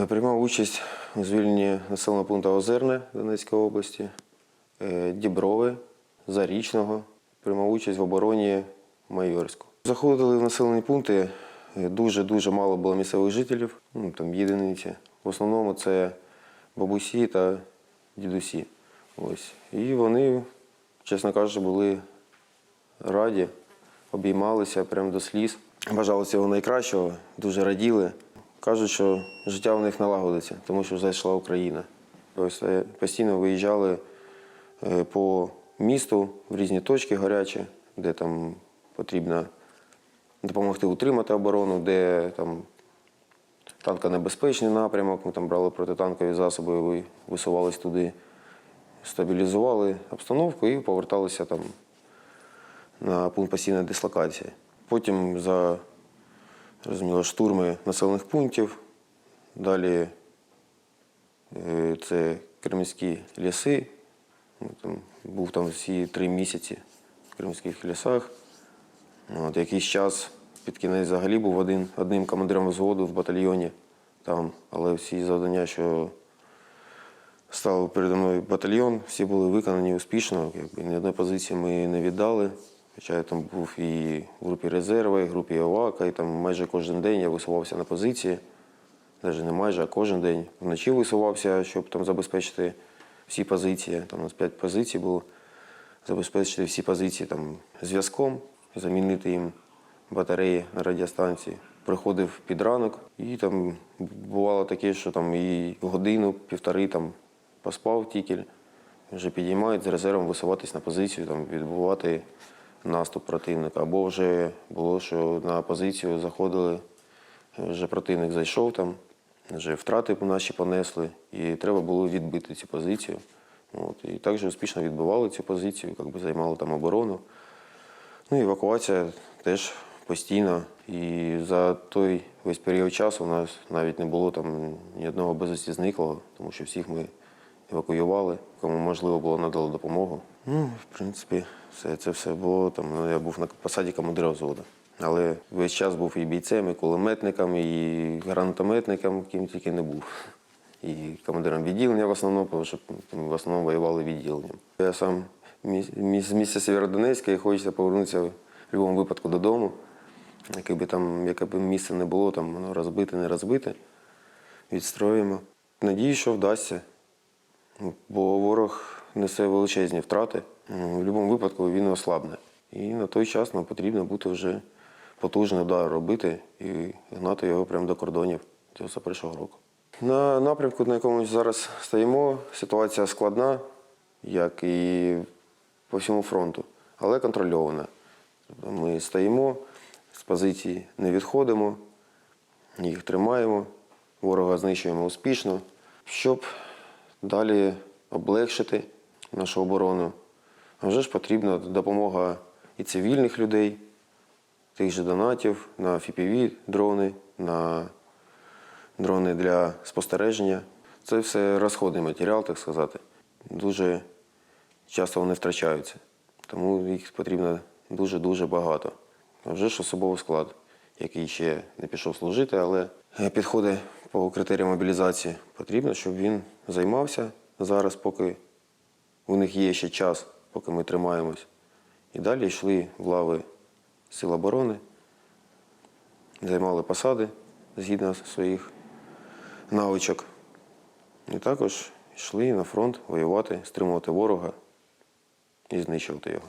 Е, Приймав участь у звільненні населеного пункту Озерне Донецької області, е, Діброви, Зарічного. Приймав участь в обороні Майорську. Заходили в населені пункти. Дуже-дуже мало було місцевих жителів, ну, там єдиниці. В основному це бабусі та дідусі. Ось. І вони, чесно кажучи, були раді, обіймалися прямо до сліз. Бажали всього найкращого, дуже раділи. Кажуть, що життя у них налагодиться, тому що зайшла Україна. Ось, е, Постійно виїжджали е, по місту в різні точки гарячі, де там потрібно допомогти утримати оборону, де там танконебезпечний напрямок. Ми там брали протитанкові засоби, ви- висувались туди, стабілізували обстановку і поверталися там на пункт постійної дислокації. Потім за зрозуміло, штурми населених пунктів. Далі е, це кремлівські ліси. Ну, там, був там всі три місяці в кримських лісах. От, якийсь час під кінець взагалі був один, одним командиром взводу в батальйоні там, але всі завдання, що став передо мною батальйон, всі були виконані успішно. Якби ні одної позиції ми не віддали. Хоча я там був і в групі резерву, і в групі ОВАКа, і там майже кожен день я висувався на позиції. Навіть не майже, а кожен день. Вночі висувався, щоб там забезпечити всі позиції. Там у нас п'ять позицій було. Забезпечити всі позиції там зв'язком, замінити їм батареї на радіостанції. Приходив під ранок, і там бувало таке, що там і годину, півтори там поспав тільки, вже підіймають з резервом висуватись на позицію, там, відбувати наступ противника. Або вже було, що на позицію заходили, вже противник зайшов там, вже втрати наші понесли, і треба було відбити цю позицію. От, і так же успішно відбивали цю позицію, якби займали там оборону. Ну і евакуація теж постійна. І за той весь період часу у нас навіть не було там ні одного безвісті зниклого, тому що всіх ми евакуювали, кому можливо було надали допомогу. Ну, в принципі, все це все було там. Ну, я був на посаді командира взводу. Але весь час був і бійцем, і кулеметником, і гранатометником, ким тільки не був. І командиром відділення в основному, тому що ми в основному воювали відділенням. Я сам з міста Сєвєродонецька і хочеться повернутися в будь-якому випадку додому. Яке би там, яке б місце не було, там воно розбите, не розбите. Відстроїмо. Надію, що вдасться. Бо ворог несе величезні втрати. В будь-якому випадку він ослабне. І на той час нам потрібно бути вже потужний удар робити і гнати його прямо до кордонів 91-го року. На напрямку, на якому зараз стоїмо, ситуація складна, як і по всьому фронту, але контрольована. Ми стоїмо, з позицій не відходимо, їх тримаємо, ворога знищуємо успішно, щоб далі облегшити нашу оборону. А вже ж потрібна допомога і цивільних людей, тих же донатів на FPV дрони, на дрони для спостереження. Це все розходний матеріал, так сказати. Дуже часто вони втрачаються, тому їх потрібно дуже-дуже багато. А вже ж особовий склад, який ще не пішов служити, але підходить по критеріям мобілізації. Потрібно, щоб він займався зараз, поки у них є ще час, поки ми тримаємось. І далі йшли в лави Сил оборони, займали посади згідно своїх навичок. І також йшли на фронт воювати, стримувати ворога і знищувати його.